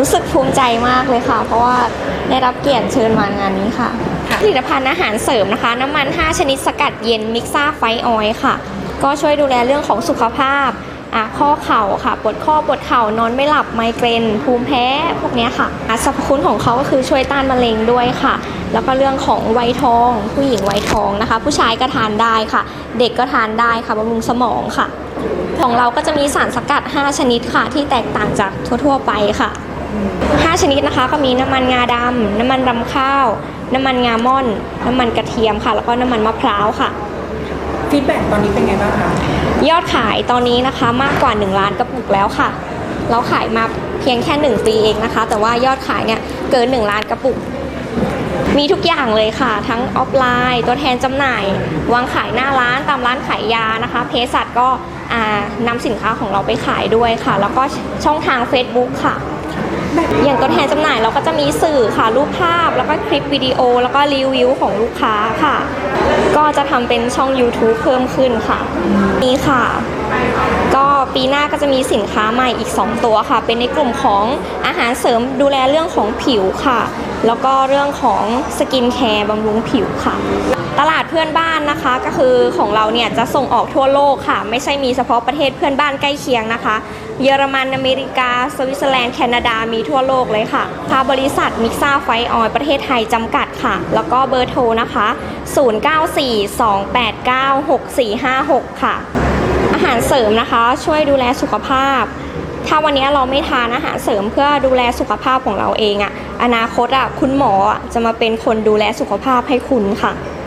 รู้สึกภูมิใจมากเลยค่ะ เพราะว่าได้รับเกียรติเชิญมางานนี้ค่ะ ผลิตภัณฑ์อาหารเสริมนะคะ น้ำมัน 5 ชนิดสกัดเย็นมิกซ่าไฟออยล์ค่ะ ก็ช่วยดูแลเรื่องของสุขภาพอะข้อเข่าค่ะ ปวดข้อปวดเข่านอนไม่หลับไมเกรน ภูมิแพ้พวกเนี้ยค่ะอะสรรพคุณของเขาก็คือช่วยต้านมะเร็งด้วยค่ะ แล้วก็เรื่องของไวยทอง ผู้หญิงไวยทองนะคะ ผู้ชายก็ทานได้ค่ะ เด็กก็ทานได้ค่ะบำรุงสมองค่ะ ของเราก็จะมีสารสกัด 5 ชนิดค่ะ ที่แตกต่างจากทั่ว ๆ ไปค่ะ 5 ชนิดนะคะ ก็มีน้ำมันงาดำน้ำมันรำข้าว น้ำมันงาม่อน น้ำมันกระเทียมค่ะ แล้วก็น้ำมันมะพร้าวค่ะฟีดแบ็กตอนนี้เป็นไงบ้างคะยอดขายตอนนี้นะคะมากกว่า 1 ล้านกระปุกแล้วค่ะ เราขายมาเพียงแค่ 1 ปีเองนะคะ แต่ว่ายอดขายเนี่ยเกิน 1 ล้านกระปุก มีทุกอย่างเลยค่ะ ทั้งออฟไลน์ ตัวแทนจำหน่าย วางขายหน้าร้านตามร้านขายยานะคะเภสัชก็อ่านำสินค้าของเราไปขายด้วยค่ะ แล้วก็ช่องทาง Facebook ค่ะ อย่างตัวแทนจำหน่ายเราก็จะมีสื่อค่ะรูปภาพ แล้วก็คลิปวิดีโอ แล้วก็รีวิวของลูกค้าค่ะ ก็จะทำเป็นช่อง YouTube เพิ่มขึ้นค่ะนี่ค่ะ ก็ปีหน้าก็จะมีสินค้าใหม่อีก 2 ตัวค่ะ เป็นในกลุ่มของอาหารเสริมดูแลเรื่องของผิวค่ะ แล้วก็เรื่องของสกินแคร์บำรุงผิวค่ะ ตลาดเพื่อนบ้านนะคะก็คือของเราเนี่ยจะส่งออกทั่วโลกค่ะ ไม่ใช่มีเฉพาะประเทศเพื่อนบ้านใกล้เคียงนะคะ เยอรมันอเมริกา สวิตเซอร์แลนด์แคนาดามีทั่วโลกเลยค่ะทาบริษัทมิกซ่าไฟออยประเทศไทยจำกัดค่ะ แล้วก็เบอร์โทรนะคะ 0942896456 ค่ะ อาหารเสริมนะคะ ช่วยดูแลสุขภาพ ถ้าวันนี้เราไม่ทานอาหารเสริมเพื่อดูแลสุขภาพของเราเองอะอนาคตอะคุณหมออะจะมาเป็นคนดูแลสุขภาพให้คุณค่ะ